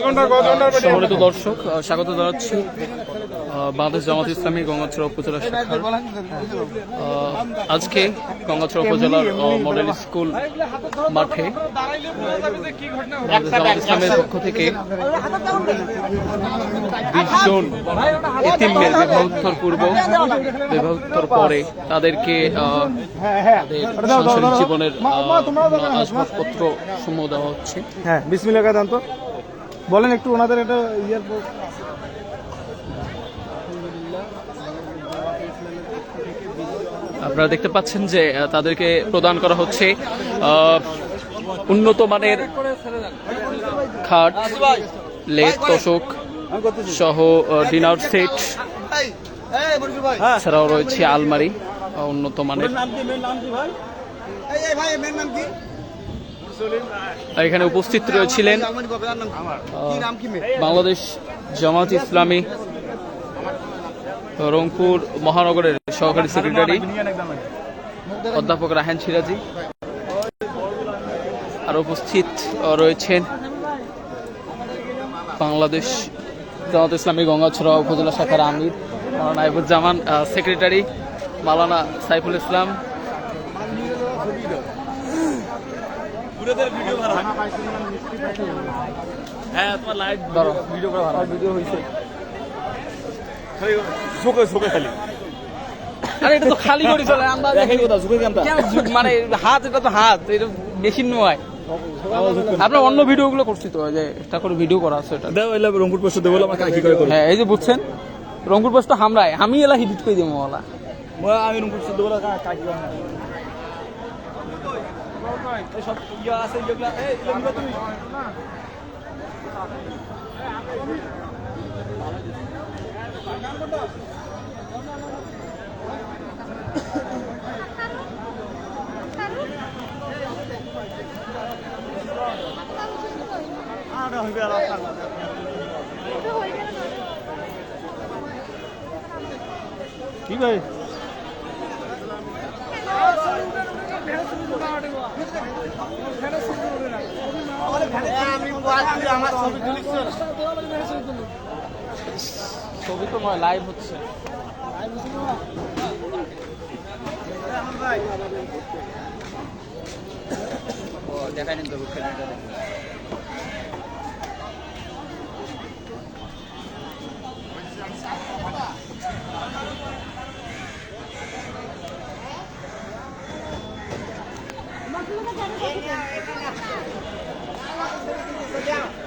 সম্মানিত দর্শক স্বাগত জানাচ্ছি। বাংলাদেশ জামাত ইসলামী গঙ্গাচড়া উপজেলা শাখার আজকে গঙ্গাচড়া উপজেলার মডেল স্কুল মাঠে বাংলাদেশ জামাত ইসলামের পক্ষ থেকে বিশ জন এতিমের বিবাহোত্তর পূর্ব বিবাহোত্তর পরে তাদেরকে তাদের জীবনের আসবাবপত্র সমূহ দেওয়া হচ্ছে। হ্যাঁ বিসমিল্লা দান তো। বলেন একটু ওনাদের একটা ইয়ার আপনারা দেখতে পাচ্ছেন যে তাদেরকে প্রদান করা হচ্ছে উন্নত মানের খাট লেট তোষক সহ ডিনার সেট এছাড়াও রয়েছে আলমারি উন্নত মানের। এখানে উপস্থিত রয়েছিলেন বাংলাদেশ জামাত ইসলামী রংপুর মহানগরের সহকারী সেক্রেটারি অধ্যাপক রাহেন সিরাজি। আর উপস্থিত রয়েছেন বাংলাদেশ জামাত ইসলামী গঙ্গাছড়া উপজেলা শাখার আমির মাওলানা নাইবুজ্জামান আহ, সেক্রেটারি মালানা সাইফুল ইসলাম হ্যাঁ তোমার লাইভ ধরো। ভিডিও করা ভালো। ভিডিও হয়েছে ঝোঁকে ঝোঁকে খালি। আরে এটা তো খালি করে চলে আমরা দেখাই কথা ঝোঁকে কেমন মানে হাত এটা তো হাত এটা মেশিন নয়। আপনার অন্য ভিডিওগুলো করছি তো যে একটা করে ভিডিও করা আছে এটা। দেও এলা রংপুর পোস্ট দেবো আমার কি করে হ্যাঁ এই যে বুঝছেন? রংপুর পোস্ট হামরায় আমি এলা হিডিট করে দিব ওলা। আমি রংপুর পোস্ট দেবো কাকি করে? সব ইয়া আছে যেগুলা এই এগুলো তুমি কি ভাই ছবি তো লাইভ হচ্ছে। দেখাই নিন তো Maka, cari yang.